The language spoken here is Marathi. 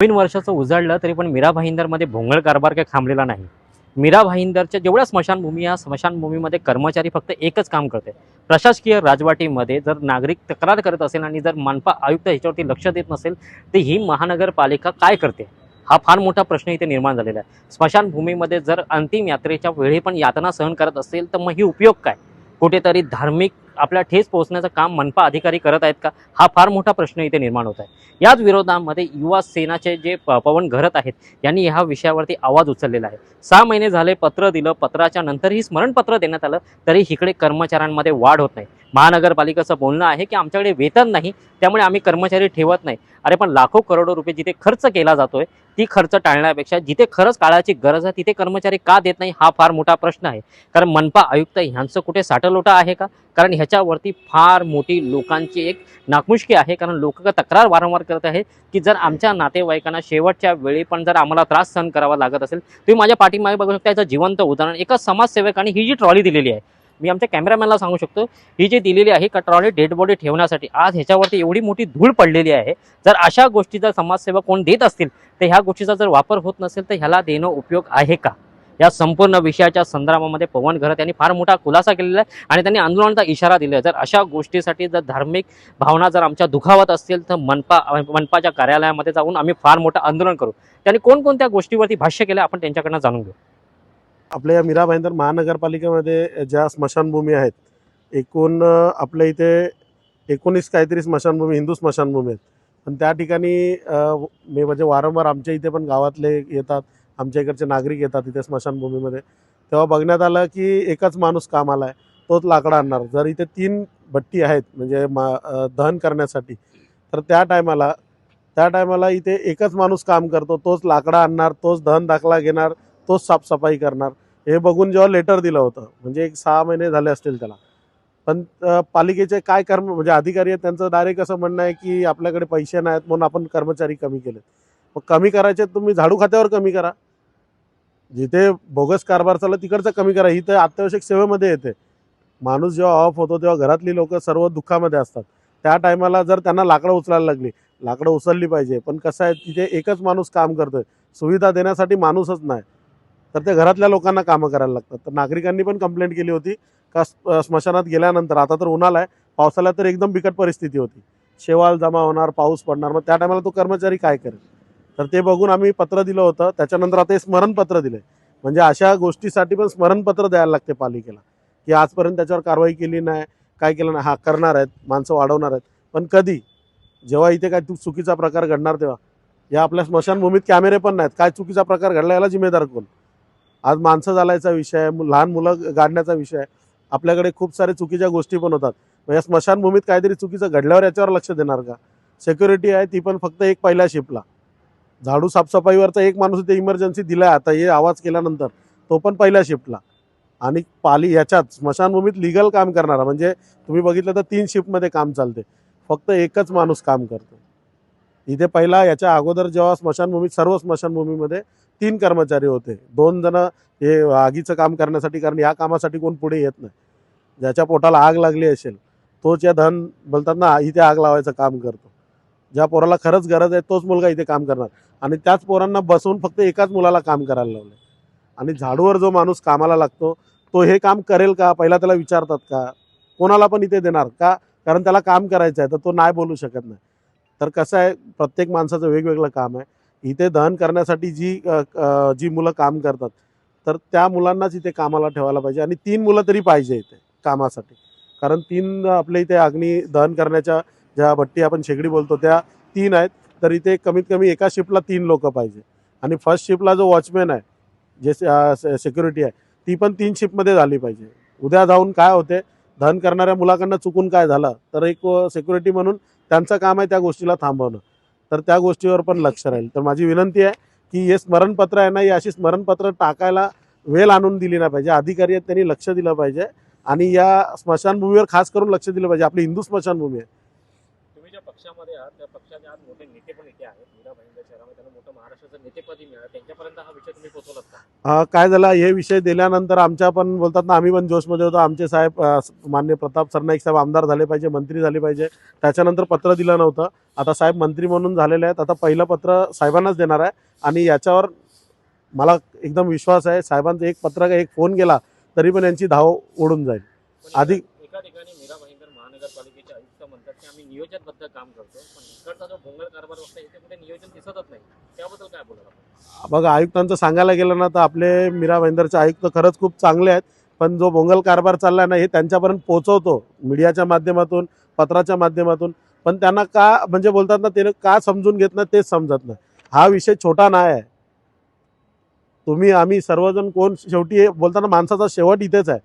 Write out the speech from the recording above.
नवीन वर्षाचं उजाडलं तरी पण मीरा भाईंदरमध्ये भोंगळ कारभार काही थांबलेला नाही. मीरा भाईंदरच्या जेवढ्या स्मशानभूमी या स्मशानभूमीमध्ये कर्मचारी फक्त एकच काम करते. प्रशासकीय राजवाटीमध्ये जर नागरिक तक्रार करत असेल आणि जर मनपा आयुक्त ह्याच्यावरती लक्ष देत नसेल तर ही महानगरपालिका काय करते? हा फार मोठा प्रश्न इथे निर्माण झालेला आहे. स्मशानभूमीमध्ये जर अंतिम यात्रेच्या वेळी पण यातना सहन करत असेल तर मग ही उपयोग काय? कुठेतरी धार्मिक आपल्या ठेस पोहोचण्याचं काम मनपा अधिकारी करत आहेत का? हा फार मोठा प्रश्न इथे निर्माण होत आहे. याच विरोधामध्ये युवा सेनाचे जे प- पवन घरत आहेत यांनी ह्या विषयावरती आवाज उचललेला आहे. सहा महिने झाले पत्र दिलं पत्राच्या नंतरही स्मरणपत्र देण्यात आलं तरी इकडे कर्मचाऱ्यांमध्ये वाढ होत नाही. महानगरपालिकेचं बोलणं आहे की आमच्याकडे वेतन नाही त्यामुळे आम्ही कर्मचारी ठेवत नाही. अरे पण लाखो करोडो रुपये जिथे खर्च केला जातोय ती खर्च टाळण्यापेक्षा जिथे खरंच काळाची गरज आहे तिथे कर्मचारी का देत नाही हा फार मोठा प्रश्न आहे. कारण मनपा आयुक्त ह्यांचं कुठे साठलोटा आहे का? कारण ह्याच्यावरती फार मोठी लोकांची एक नाकमुष्की आहे. कारण लोक तक्रार वारंवार करत आहे की जर आमच्या नातेवाईकांना शेवटच्या वेळी पण जर आम्हाला त्रास सहन करावा लागत असेल तुम्ही माझ्या पाठीमागे बघू शकता याचं जिवंत उदाहरण. एका समाजसेवकाने ही जी ट्रॉली दिलेली आहे मी आमच्या कॅमेरामॅनला सांगू शकतो ही जी दिलेली आहे का ट्रॉली डेड बॉडी ठेवण्यासाठी आज ह्याच्यावरती एवढी मोठी धूळ पडलेली आहे. जर अशा गोष्टी जर समाजसेवक कोण देत असतील तर ह्या गोष्टीचा जर वापर होत नसेल तर ह्याला देणं उपयोग आहे का? या संपूर्ण विषयाच्या संदर्भामध्ये पवन घरत यांनी फार मोठा खुलासा केलेला आहे आणि त्यांनी आंदोलनाचा इशारा दिला आहे. जर अशा गोष्टीसाठी जर धार्मिक भावना जर आमच्या दुखावत असतील तर मनपा मनपाच्या कार्यालयामध्ये जाऊन आम्ही फार मोठं आंदोलन करू. त्यांनी कोणकोणत्या गोष्टीवरती भाष्य केलं आपण त्यांच्याकडनं जाणून घेऊ. आपल्या या मीरा भाईंदर महानगरपालिकेमध्ये ज्या स्मशानभूमी आहेत एकूण आपल्या इथे एकोणीस काहीतरी स्मशानभूमी हिंदू स्मशानभूमी आहेत. पण त्या ठिकाणी मी म्हणजे वारंवार आमच्या इथे पण गावातले येतात. आमच्या इकडचे नागरिक येतात इथे स्मशानभूमीमध्ये. तेव्हा बघण्यात आलं की एकच माणूस कामाला आहे तोच लाकडं आणणार. जर इथे तीन भट्टी आहेत म्हणजे मा दहन करण्यासाठी तर त्या टायमाला त्या टायमाला इथे एकच माणूस काम करतो तोच लाकडं आणणार तोच दहन दाखला घेणार तोच साफसफाई करणार. हे बघून जेव्हा लेटर दिलं होतं म्हणजे एक सहा महिने झाले असतील त्याला. पण पालिकेचे काय कर्म म्हणजे अधिकारी आहेत त्यांचं डायरेक्ट असं म्हणणं आहे की आपल्याकडे पैसे नाहीत म्हणून आपण कर्मचारी कमी केलेत. मग कमी करायचे तुम्ही झाडू खात्यावर कमी करा. जिथे बोगस कारभार चालला तिकडचं कमी करा. ही तर अत्यावश्यक सेवेमध्ये येते. माणूस जेव्हा ऑफ होतो तेव्हा घरातली लोक सर्व दुःखामध्ये असतात. त्या टायमाला जर त्यांना लाकडं उचलायला लागली लाकडं उचलली पाहिजे. पण कसं आहे तिथे एकच माणूस काम करतोय. सुविधा देण्यासाठी माणूसच नाही. तर ते घरातल्या लोकांना कामं करायला लागतात. तर नागरिकांनी पण कंप्लेंट केली होती. का स्मशानात गेल्यानंतर आता तर उन्हाळा आहे. पावसाला तर एकदम बिकट परिस्थिती होती. शेवाळ जमा होणार पाऊस पडणार. मग त्या टायमाला तो कर्मचारी काय करेल? तर ते बघून आम्ही पत्र दिलं होतं. त्याच्यानंतर आता हे स्मरणपत्र दिले म्हणजे अशा गोष्टीसाठी पण स्मरणपत्र द्यायला लागते पालिकेला. की आजपर्यंत त्याच्यावर कारवाई केली नाही काय केलं नाही हा करणार आहेत माणसं वाढवणार आहेत. पण कधी? जेव्हा इथे काय चुकीचा प्रकार घडणार तेव्हा. या आपल्या स्मशानभूमीत कॅमेरे पण नाहीत. काय चुकीचा प्रकार घडला याला जिम्मेदार कोण? आज माणसं चालायचा विषय आहे लहान मुलं गाडण्याचा विषय. आहे आपल्याकडे खूप सारे चुकीच्या गोष्टी पण होतात. मग या स्मशानभूमीत काहीतरी चुकीचं घडल्यावर याच्यावर लक्ष देणार का? सिक्युरिटी आहे ती पण फक्त एक पहिल्या शिपला झाडू साफसफाईवरचा एक माणूस ते इमर्जन्सी दिलाय आता हे आवाज केल्यानंतर तो पण पहिल्या शिफ्टला आणि पाली याच्यात स्मशानभूमीत लिगल काम करणारा म्हणजे तुम्ही बघितलं तर तीन शिफ्टमध्ये काम चालते फक्त एकच माणूस काम करतो इथे पहिला याच्या अगोदर जेव्हा स्मशानभूमीत सर्व स्मशानभूमीमध्ये तीन कर्मचारी होते. दोन जण हे आगीचं काम करण्यासाठी कारण या कामासाठी कोण पुढे येत नाही. ज्याच्या पोटाला आग लागली असेल तोच या धन बोलतात ना इथे आग लावायचं काम करतो. ज्या पोराला खरंच गरज आहे तोच मुलगा इथे काम करणार. आणि त्याच पोरांना बसवून फक्त एकाच मुलाला काम करायला लावलं आणि झाडूवर जो माणूस कामाला लागतो तो हे काम करेल का? पहिला त्याला विचारतात का? कोणाला पण इथे देणार का? कारण त्याला काम करायचं आहे तर तो नाही बोलू शकत नाही. तर कसं आहे प्रत्येक माणसाचं वेगवेगळं काम आहे. इथे दहन करण्यासाठी जी जी मुलं काम करतात तर त्या मुलांनाच इथे कामाला ठेवायला पाहिजे. आणि तीन मुलं तरी पाहिजे इथे कामासाठी. कारण तीन आपल्या इथे अग्नी दहन करण्याच्या ज्या भट्टी आपण शेगडी बोलतो त्या तीन आहेत. तर इथे कमीत कमी एका शिफ्टला तीन लोक पाहिजे. आणि फर्स्ट शिफ्टला जो वॉचमॅन आहे जे सिक्युरिटी आहे ती पण तीन शिफ्टमध्ये झाली पाहिजे. उद्या जाऊन काय होते धन करणाऱ्या मुलाकडनं चुकून काय झालं तर एक सिक्युरिटी म्हणून त्यांचं काम आहे त्या गोष्टीला थांबवणं. तर त्या गोष्टीवर पण लक्ष राहील. तर माझी विनंती आहे की हे स्मरणपत्र आहे ना ही अशी स्मरणपत्र टाकायला वेळ आणून दिली नाही पाहिजे. अधिकारी आहेत त्यांनी लक्ष दिलं पाहिजे. आणि या स्मशानभूमीवर खास करून लक्ष दिलं पाहिजे. आपली हिंदू स्मशानभूमी आहे. ज्या पक्षामध्ये आहात त्या पक्षाचे आज मोठे नेते पण इथे आहेत. मीरा भाईंदर शहरामध्ये त्यांना मोठं महाराष्ट्राचं नेतेपदी मिळालं. त्यांच्यापर्यंत हा विषय तुम्ही पोहोचवलात का? अ, काय झालं हे विषय दिल्यानंतर आमच्या पण बोलतात ना आम्ही पण जोशमध्ये होतो. आमचे साहेब मान्य प्रताप सरनाईक साहेब आमदार झाले पाहिजे मंत्री झाले पाहिजे. त्याच्यानंतर पत्र दिलं नव्हतं. आता साहेब मंत्री म्हणून झालेले आहेत. आता पहिलं पत्र साहेबांनाच देणार आहे. आणि याच्यावर मला एकदम विश्वास आहे साहेबांचं एक पत्र का एक फोन केला तरी पण यांची धाव ओढून जाईल. एका- एका ठिकाणी मीरा भाईंदर महानगरपालिकेचे आयुक्त म्हणतात की आम्ही नियोजनबद्ध काम करतो पण इकडचा जो भोंगळ कारभार बघता इथे कुठे नियोजन दिसतच नाही. त्याबद्दल काय बोलणार आपण? बघा आयुक्तांचं सांगायला गेलं ना तर आपले मीरा भाईंदरचे आयुक्त खरंच खूप चांगले आहेत पण जो बोंगल कारभार चालला ना हे त्यांच्यापर्यंत पोहोचवतो मीडियाच्या माध्यमातून पत्राच्या माध्यमातून. पण त्यांना का म्हणजे बोलतात ना ते का समजून घेत नाही तेच समजत नाही. हा विषय छोटा नाही आहे. तुम्ही आम्ही सर्वजण कोण शेवटी बोलताना माणसाचा शेवट इथेच आहे.